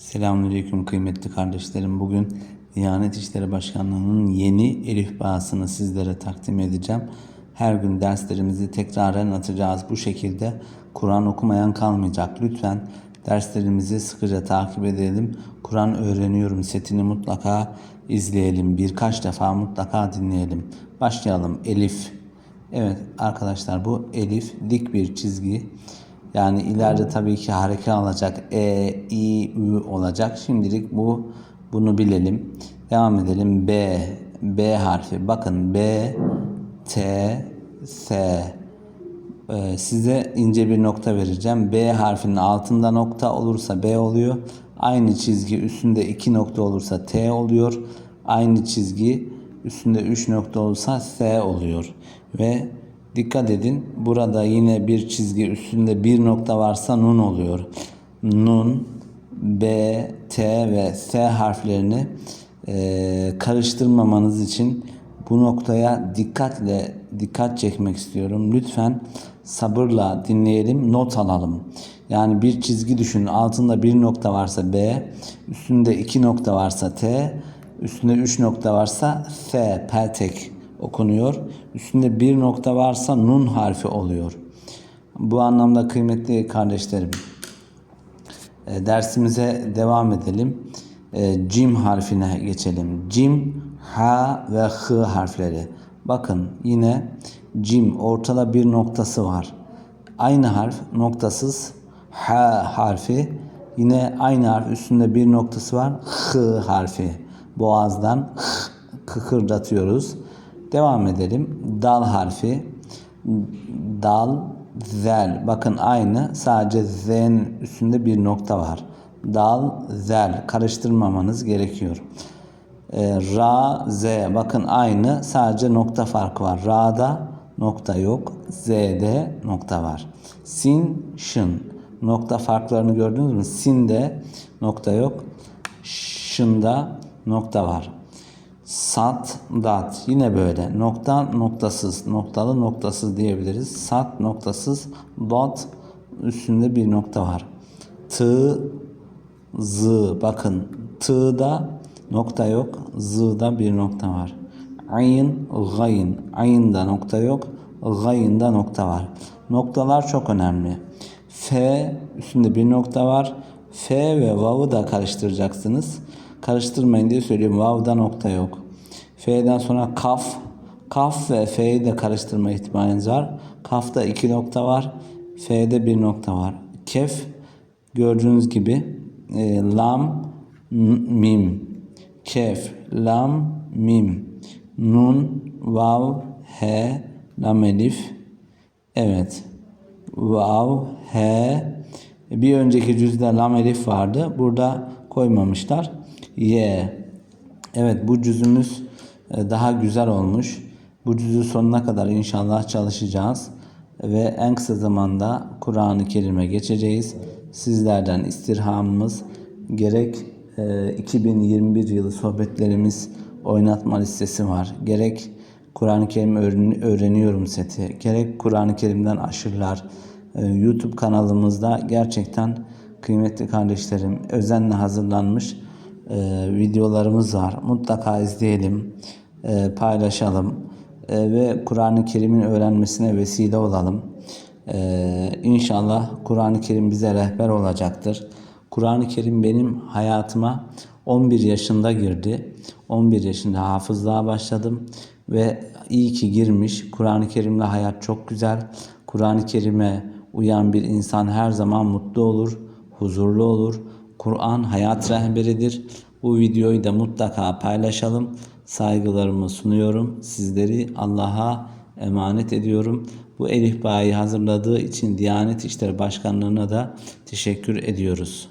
Selamünaleyküm kıymetli kardeşlerim. Bugün Diyanet İşleri Başkanlığı'nın yeni elif bağısını sizlere takdim edeceğim. Her gün derslerimizi tekraren atacağız. Bu şekilde Kur'an okumayan kalmayacak. Lütfen derslerimizi sıkıca takip edelim. Kur'an öğreniyorum setini mutlaka izleyelim. Birkaç defa mutlaka dinleyelim. Başlayalım. Elif. Evet arkadaşlar bu elif dik bir çizgi. Yani ileride tabii ki hareket alacak. E, I, Ü olacak. Şimdilik bu bunu bilelim. Devam edelim. B, B harfi. Bakın B, T, S. Ee, size ince bir nokta vereceğim. B harfinin altında nokta olursa B oluyor. Aynı çizgi üstünde iki nokta olursa T oluyor. Aynı çizgi üstünde üç nokta olursa S oluyor. Ve dikkat edin burada yine bir çizgi üstünde bir nokta varsa nun oluyor. Nun, B, T ve S harflerini e, karıştırmamanız için bu noktaya dikkatle dikkat çekmek istiyorum. Lütfen sabırla dinleyelim, not alalım. Yani bir çizgi düşünün. Altında bir nokta varsa B, üstünde iki nokta varsa T, üstünde üç nokta varsa F, peltek okunuyor. Üstünde bir nokta varsa nun harfi oluyor. Bu anlamda kıymetli kardeşlerim, e, dersimize devam edelim. E, cim harfine geçelim. Cim, ha ve hı harfleri. Bakın yine cim ortada bir noktası var. Aynı harf noktasız ha harfi. Yine aynı harf üstünde bir noktası var. Hı harfi. Boğazdan hı kıkırdatıyoruz. Devam edelim. Dal harfi. Dal, zel. Bakın aynı. Sadece z'nin üstünde bir nokta var. Dal, zel. Karıştırmamanız gerekiyor. Ee, ra, z. Bakın aynı. Sadece nokta farkı var. Ra'da nokta yok. Z'de nokta var. Sin, şın. Nokta farklarını gördünüz mü? Sin'de nokta yok. Şın'da nokta var. Sat, dat yine böyle nokta noktasız noktalı noktasız diyebiliriz. Sat noktasız dot üstünde bir nokta var. Tı z bakın tığda nokta yok z'da bir nokta var. Ayn gayn ayında nokta yok gayında nokta var. Noktalar çok önemli. F üstünde bir nokta var. F ve vav'ı da karıştıracaksınız. Karıştırmayın diye söylüyorum. Vav'da nokta yok. F'den sonra kaf. Kaf ve F'yi de karıştırma ihtimaliniz var. Kaf'ta iki nokta var. F'de bir nokta var. Kef gördüğünüz gibi e, lam mim. Kef lam mim. Nun vav he lam elif. Evet. Vav he bir önceki cüzde lam elif vardı. Burada koymamışlar. Y. Evet bu cüzümüz e, daha güzel olmuş. Bu cüzü sonuna kadar inşallah çalışacağız. Ve en kısa zamanda Kur'an-ı Kerim'e geçeceğiz. Sizlerden istirhamımız gerek 2021 e, yılı sohbetlerimiz oynatma listesi var. Gerek Kur'an-ı Kerim öğreniyorum seti. Gerek Kur'an-ı Kerim'den aşırılar. E, YouTube kanalımızda gerçekten kıymetli kardeşlerim özenle hazırlanmış videolarımız var. Mutlaka izleyelim e, paylaşalım e, ve Kur'an-ı Kerim'in öğrenmesine vesile olalım. E, inşallah Kur'an-ı Kerim bize rehber olacaktır. Kur'an-ı Kerim benim hayatıma 11 yaşında girdi. 11 yaşında hafızlığa başladım ve iyi ki girmiş. Kur'an-ı Kerim'le hayat çok güzel. Kur'an-ı Kerim'e uyan bir insan her zaman mutlu olur, huzurlu olur. Kur'an hayat rehberidir. Bu videoyu da mutlaka paylaşalım saygılarımı sunuyorum. Sizleri Allah'a emanet ediyorum. Bu Elif Bağ'ı hazırladığı için Diyanet İşleri Başkanlığı'na da teşekkür ediyoruz.